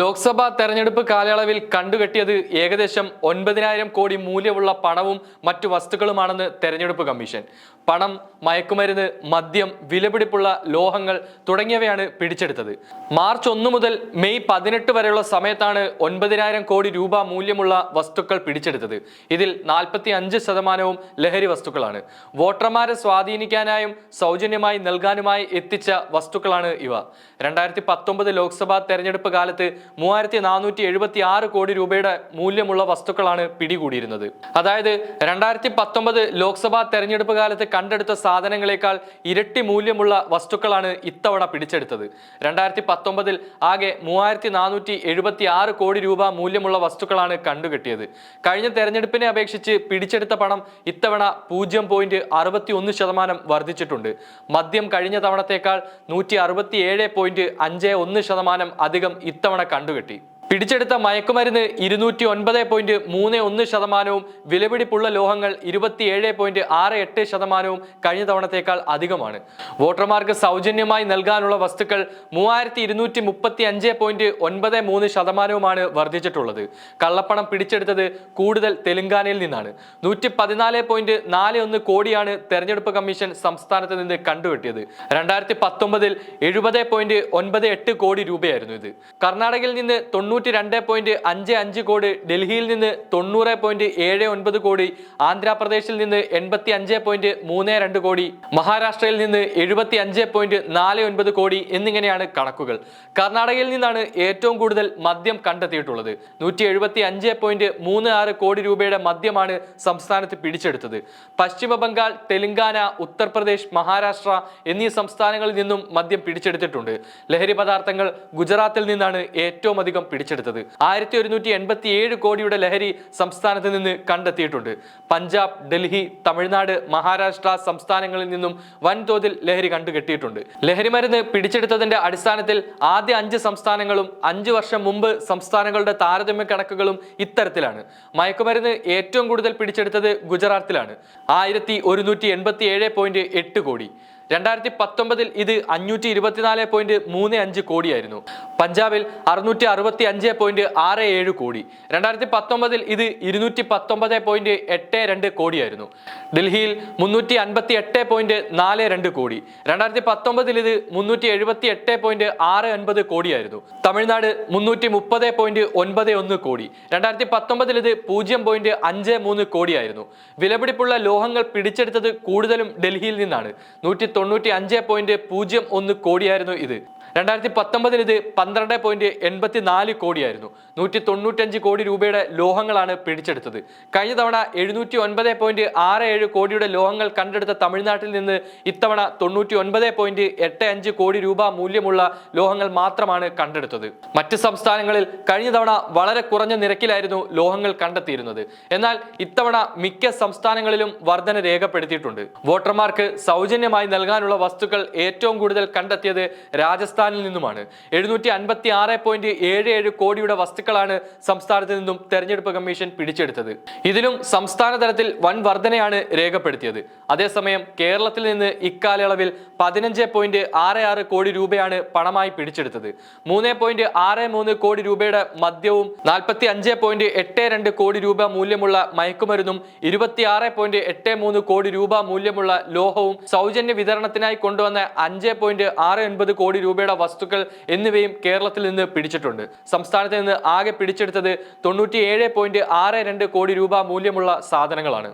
ലോക്സഭാ തെരഞ്ഞെടുപ്പ് കാലയളവിൽ കണ്ടുകെട്ടിയത് ഏകദേശം ഒൻപതിനായിരം കോടി മൂല്യമുള്ള പണവും മറ്റു വസ്തുക്കളുമാണെന്ന് തെരഞ്ഞെടുപ്പ് കമ്മീഷൻ. പണം മയക്കുമരുന്ന് മദ്യം വിലപിടിപ്പുള്ള ലോഹങ്ങൾ തുടങ്ങിയവയാണ് പിടിച്ചെടുത്തത്. മാർച്ച് ഒന്ന് മുതൽ മെയ് പതിനെട്ട് വരെയുള്ള സമയത്താണ് ഒൻപതിനായിരം കോടി രൂപ മൂല്യമുള്ള വസ്തുക്കൾ പിടിച്ചെടുത്തത്. ഇതിൽ നാൽപ്പത്തി അഞ്ച് ശതമാനവും ലഹരി വസ്തുക്കളാണ്. വോട്ടർമാരെ സ്വാധീനിക്കാനായും സൗജന്യമായി നൽകാനുമായി എത്തിച്ച വസ്തുക്കളാണ് ഇവ. രണ്ടായിരത്തി പത്തൊമ്പത് ലോക്സഭാ തെരഞ്ഞെടുപ്പ് കാലത്ത് മൂവായിരത്തി നാനൂറ്റി എഴുപത്തി ആറ് കോടി രൂപയുടെ മൂല്യമുള്ള വസ്തുക്കളാണ് പിടികൂടിയിരുന്നത്. അതായത് രണ്ടായിരത്തി പത്തൊമ്പത് ലോക്സഭാ തെരഞ്ഞെടുപ്പ് കാലത്ത് കണ്ടെടുത്ത സാധനങ്ങളെക്കാൾ ഇരട്ടി മൂല്യമുള്ള വസ്തുക്കളാണ് ഇത്തവണ പിടിച്ചെടുത്തത്. രണ്ടായിരത്തി പത്തൊമ്പതിൽ ആകെ മൂവായിരത്തി നാനൂറ്റി എഴുപത്തി ആറ് കോടി രൂപ മൂല്യമുള്ള വസ്തുക്കളാണ് കണ്ടുകെട്ടിയത്. കഴിഞ്ഞ തെരഞ്ഞെടുപ്പിനെ അപേക്ഷിച്ച് പിടിച്ചെടുത്ത പണം ഇത്തവണ പൂജ്യം പോയിന്റ് അറുപത്തി ഒന്ന് ശതമാനം വർദ്ധിച്ചിട്ടുണ്ട്. മദ്യം കഴിഞ്ഞ തവണത്തേക്കാൾ നൂറ്റി അറുപത്തി ഏഴ് പോയിന്റ് അഞ്ച് ഒന്ന് ശതമാനം അധികം ഇത്തവണ കണ്ടുകെട്ടി. പിടിച്ചെടുത്ത മയക്കുമരുന്ന് ഇരുന്നൂറ്റി ഒൻപത് പോയിന്റ് മൂന്ന് ഒന്ന് ശതമാനവും വിലപിടിപ്പുള്ള ലോഹങ്ങൾ ഇരുപത്തിയേഴ് പോയിന്റ് ആറ് എട്ട് ശതമാനവും കഴിഞ്ഞ തവണത്തേക്കാൾ അധികമാണ്. വോട്ടർമാർക്ക് സൗജന്യമായി നൽകാനുള്ള വസ്തുക്കൾ മൂവായിരത്തി ഇരുന്നൂറ്റി മുപ്പത്തി അഞ്ച് പോയിന്റ് ഒൻപത് മൂന്ന് ശതമാനവുമാണ് വർദ്ധിച്ചിട്ടുള്ളത്. കള്ളപ്പണം പിടിച്ചെടുത്തത് കൂടുതൽ തെലങ്കാനയിൽ നിന്നാണ്. നൂറ്റി പതിനാല് പോയിന്റ് നാല് ഒന്ന് കോടിയാണ് തെരഞ്ഞെടുപ്പ് കമ്മീഷൻ സംസ്ഥാനത്ത് നിന്ന് കണ്ടുകെട്ടിയത് രണ്ടായിരത്തി പത്തൊമ്പതിൽ എഴുപത് പോയിന്റ് ഒൻപത് എട്ട് കോടി രൂപയായിരുന്നു ഇത്. കർണാടകയിൽ നിന്ന് തൊണ്ണൂറ്റി രണ്ട് പോയിന്റ് അഞ്ച് അഞ്ച് കോടി ഡൽഹിയിൽ നിന്ന് തൊണ്ണൂറ് പോയിന്റ് ഏഴ് ഒൻപത് കോടി ആന്ധ്രാപ്രദേശിൽ നിന്ന് എൺപത്തി അഞ്ച് പോയിന്റ് മൂന്ന് രണ്ട് കോടി മഹാരാഷ്ട്രയിൽ നിന്ന് എഴുപത്തി അഞ്ച് പോയിന്റ് നാല് ഒൻപത് കോടി എന്നിങ്ങനെയാണ് കണക്കുകൾ. കർണാടകയിൽ നിന്നാണ് ഏറ്റവും കൂടുതൽ മദ്യം കണ്ടെത്തിയിട്ടുള്ളത്. നൂറ്റി എഴുപത്തി അഞ്ച് പോയിന്റ് മൂന്ന് ആറ് കോടി രൂപയുടെ മദ്യമാണ് സംസ്ഥാനത്ത് പിടിച്ചെടുത്തത്. പശ്ചിമ ബംഗാൾ തെലങ്കാന ഉത്തർപ്രദേശ് മഹാരാഷ്ട്ര എന്നീ സംസ്ഥാനങ്ങളിൽ നിന്നും മദ്യം പിടിച്ചെടുത്തിട്ടുണ്ട്. ലഹരി പദാർത്ഥങ്ങൾ ഗുജറാത്തിൽ നിന്നാണ് ഏറ്റവും അധികം പിടിച്ചെടുത്തത്. ആയിരത്തി ഒരുന്നൂറ്റി എൺപത്തി ഏഴ് കോടിയുടെ ലഹരി സംസ്ഥാനത്ത് നിന്ന് കണ്ടെത്തിയിട്ടുണ്ട്. പഞ്ചാബ് ഡൽഹി തമിഴ്നാട് മഹാരാഷ്ട്ര സംസ്ഥാനങ്ങളിൽ നിന്നും വൻതോതിൽ ലഹരി കണ്ടുകെട്ടിയിട്ടുണ്ട്. ലഹരി മരുന്ന് പിടിച്ചെടുത്തതിന്റെ അടിസ്ഥാനത്തിൽ ആദ്യ അഞ്ച് സംസ്ഥാനങ്ങളും അഞ്ച് വർഷം മുമ്പ് സംസ്ഥാനങ്ങളുടെ താരതമ്യ കണക്കുകളും ഇത്തരത്തിലാണ്. മയക്കുമരുന്ന് ഏറ്റവും കൂടുതൽ പിടിച്ചെടുത്തത് ഗുജറാത്തിലാണ്. ആയിരത്തി ഒരുന്നൂറ്റി എൺപത്തി ഏഴ് പോയിന്റ് എട്ട് കോടി. രണ്ടായിരത്തി പത്തൊമ്പതിൽ ഇത് അഞ്ഞൂറ്റി ഇരുപത്തിനാല് പോയിന്റ് മൂന്ന് അഞ്ച് കോടിയായിരുന്നു. പഞ്ചാബിൽ അറുന്നൂറ്റി അറുപത്തി അഞ്ച് പോയിന്റ് ആറ് ഏഴ് കോടി. രണ്ടായിരത്തി പത്തൊമ്പതിൽ ഇത് ഇരുന്നൂറ്റി പത്തൊമ്പത് പോയിന്റ് എട്ട് രണ്ട് കോടിയായിരുന്നു. ഡൽഹിയിൽ മുന്നൂറ്റി അൻപത്തി എട്ട് പോയിന്റ് നാല് രണ്ട് കോടി. രണ്ടായിരത്തി പത്തൊമ്പതിൽ ഇത് മുന്നൂറ്റി എഴുപത്തി എട്ട് പോയിന്റ് ആറ് ഒൻപത് കോടിയായിരുന്നു. തമിഴ്നാട് മുന്നൂറ്റി മുപ്പത് പോയിന്റ് ഒൻപത് ഒന്ന് കോടി. രണ്ടായിരത്തി പത്തൊമ്പതിൽ ഇത് പൂജ്യം പോയിന്റ് അഞ്ച് മൂന്ന് കോടിയായിരുന്നു. വിലപിടിപ്പുള്ള ലോഹങ്ങൾ പിടിച്ചെടുത്തത് കൂടുതലും ഡൽഹിയിൽ നിന്നാണ്. നൂറ്റി തൊണ്ണൂറ്റി അഞ്ച് പോയിന്റ് പൂജ്യം ഒന്ന് കോടിയായിരുന്നു ഇത്. രണ്ടായിരത്തി പത്തൊമ്പതിൽ ഇത് പന്ത്രണ്ട് പോയിന്റ് എൺപത്തി നാല് കോടിയായിരുന്നു. നൂറ്റി തൊണ്ണൂറ്റഞ്ച് കോടി രൂപയുടെ ലോഹങ്ങളാണ് പിടിച്ചെടുത്തത്. കഴിഞ്ഞ തവണ എഴുന്നൂറ്റി ഒൻപത് പോയിന്റ് ആറ് ഏഴ് കോടിയുടെ ലോഹങ്ങൾ കണ്ടെടുത്ത തമിഴ്നാട്ടിൽ നിന്ന് ഇത്തവണ തൊണ്ണൂറ്റി ഒൻപത് പോയിന്റ് എട്ട് അഞ്ച് കോടി രൂപ മൂല്യമുള്ള ലോഹങ്ങൾ മാത്രമാണ് കണ്ടെടുത്തത്. മറ്റ് സംസ്ഥാനങ്ങളിൽ കഴിഞ്ഞ തവണ വളരെ കുറഞ്ഞ നിരക്കിലായിരുന്നു ലോഹങ്ങൾ കണ്ടെത്തിയിരുന്നത്. എന്നാൽ ഇത്തവണ മിക്ക സംസ്ഥാനങ്ങളിലും വർധന രേഖപ്പെടുത്തിയിട്ടുണ്ട്. വോട്ടർമാർക്ക് സൗജന്യമായി നൽകാനുള്ള വസ്തുക്കൾ ഏറ്റവും കൂടുതൽ കണ്ടെത്തിയത് രാജസ്ഥാനിൽ നിന്നുമാണ്. എഴുന്നൂറ്റി അൻപത്തി ആറ് പോയിന്റ് ഏഴ് ഏഴ് കോടിയുടെ വസ്തുക്കളാണ് സംസ്ഥാനത്ത് നിന്നും തെരഞ്ഞെടുപ്പ് കമ്മീഷൻ പിടിച്ചെടുത്തത്. ഇതിലും സംസ്ഥാന തലത്തിൽ വൻ വർധനയാണ് രേഖപ്പെടുത്തിയത്. അതേസമയം കേരളത്തിൽ നിന്ന് ഇക്കാലയളവിൽ പതിനഞ്ച് പോയിന്റ് ആറ് ആറ് കോടി രൂപയാണ് പണമായി പിടിച്ചെടുത്തത്. മൂന്ന് പോയിന്റ് ആറ് മൂന്ന് കോടി രൂപയുടെ മദ്യവും നാൽപ്പത്തി അഞ്ച് പോയിന്റ് എട്ട് രണ്ട് കോടി രൂപ മൂല്യമുള്ള മയക്കുമരുന്നും ഇരുപത്തിയാറ് പോയിന്റ് എട്ട് മൂന്ന് കോടി രൂപ മൂല്യമുള്ള ലോഹവും സൗജന്യ വിതരണത്തിനായി കൊണ്ടുവന്ന അഞ്ച് പോയിന്റ് ആറ് ഒൻപത് കോടി രൂപയുടെ വസ്തുക്കൾ എന്നിവയും കേരളത്തിൽ നിന്ന് പിടിച്ചിട്ടുണ്ട്. സംസ്ഥാനത്ത് നിന്ന് ആകെ പിടിച്ചെടുത്തത് തൊണ്ണൂറ്റി ഏഴ് പോയിന്റ് ആറ് രണ്ട് കോടി രൂപ മൂല്യമുള്ള സാധനങ്ങളാണ്.